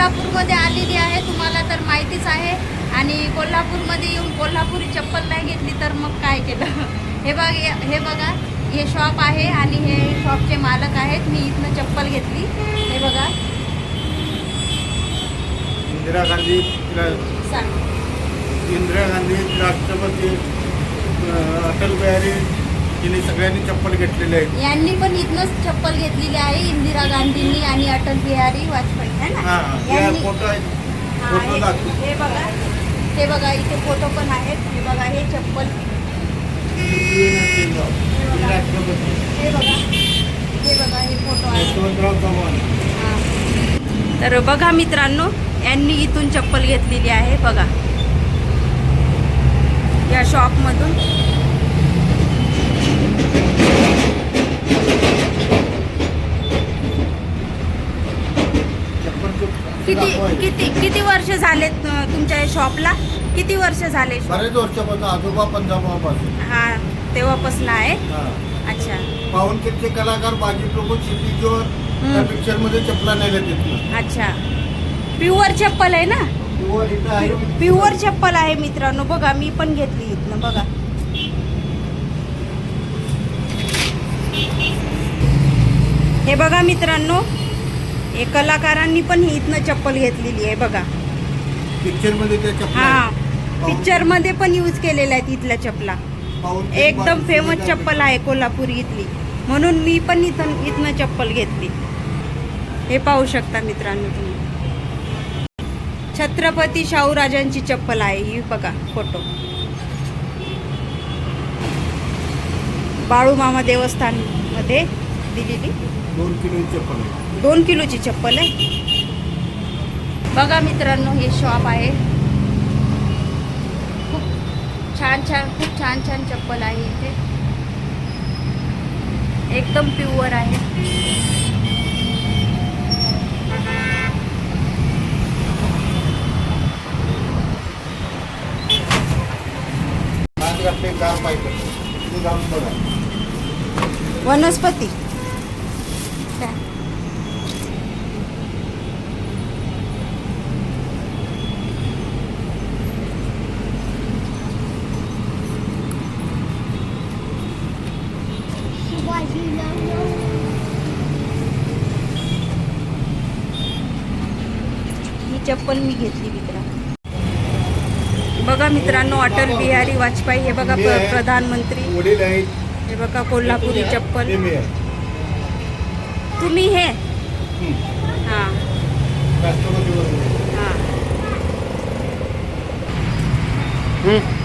कोल्हापूरमध्ये आलेली आहे. तुम्हाला तर माहितीच आहे. आणि कोल्हापूरमध्ये येऊन कोल्हापुरी चप्पल नाही घेतली तर मग काय केलं? हे बघ हे बघा हे शॉप आहे आणि हे शॉपचे मालक आहेत. मी इथनं चप्पल घेतली. हे बघा. इंदिरा गांधी इंदिरा गांधी राष्ट्रपती अटल बिहारी तिने सगळ्यांनी चप्पल घेतलेले आहेत यांनी पण इथनंच चप्पल घेतलेली आहे इंदिरा गांधींनी आणि अटल बिहारी वाजपेयी है ना? हा यांनी- फोटो आहेत. हा, फोटो हे- दाखव. हे बघा. हे बघा इथे फोटो पण आहेत. हे बघा हे चप्पल. हे राष्ट्रपती हे बघा. हे बघा हे फोटो आहेत यशवंतराव चव्हाण. हा. तर बघा मित्रांनो यांनी इथून चप्पल घेतलेली आहे बघा. या शॉपमधून किती किती किती वर्ष झालेत तुमच्या या शॉपला? किती वर्ष झाले? बरेच वर्षापासून आजोबा पंजाबापासून. हा तेव्हापासून आहे? हा. अच्छा. पावनखेडचे कलाकार बाजी प्रभू त्या पिक्चरमध्ये चपला तिथनं. अच्छा. प्युअर चप्पल आहे ना? प्युअर चप्पल आहे मित्रांनो. बघा मी पण घेतली इथनं बघा. हे बघा मित्रांनो हे कलाकारांनी पण ही इथनं चप्पल घेतलेली आहे बघा. पिक्चरमध्ये त्या हा. पिक्चरमध्ये पण यूज केलेल्या आहेत इथल्या चपला एकदम फेमस चप्पल आहे कोल्हापुरी इथली. म्हणून मी पण इथं इथनं चप्पल घेतली. हे पाहू शकता मित्रांनो तुम्ही. छत्रपती शाहूराजांची चप्पल आहे ही बघा फोटो बाळूमामा देवस्थानमध्ये दिलेली? दोन किलो चप्पल आहे. दोन किलोची चप्पल आहे. बघा मित्रांनो हे शॉप आहे. खूप छान छान खूप छान छान चप्पल आहे इथे. एकदम प्युअर आहे. आज घातले गार पाहिजे ते जाऊन बघा वनस्पती ही चप्पल मी घेतली मित्रा. बघा मित्रांनो अटल बिहारी वाजपेयी हे बघा प्र- प्रधानमंत्री. हे बघा कोल्हापुरी चप्पल. तुम्ही हे हं. हां हां हं.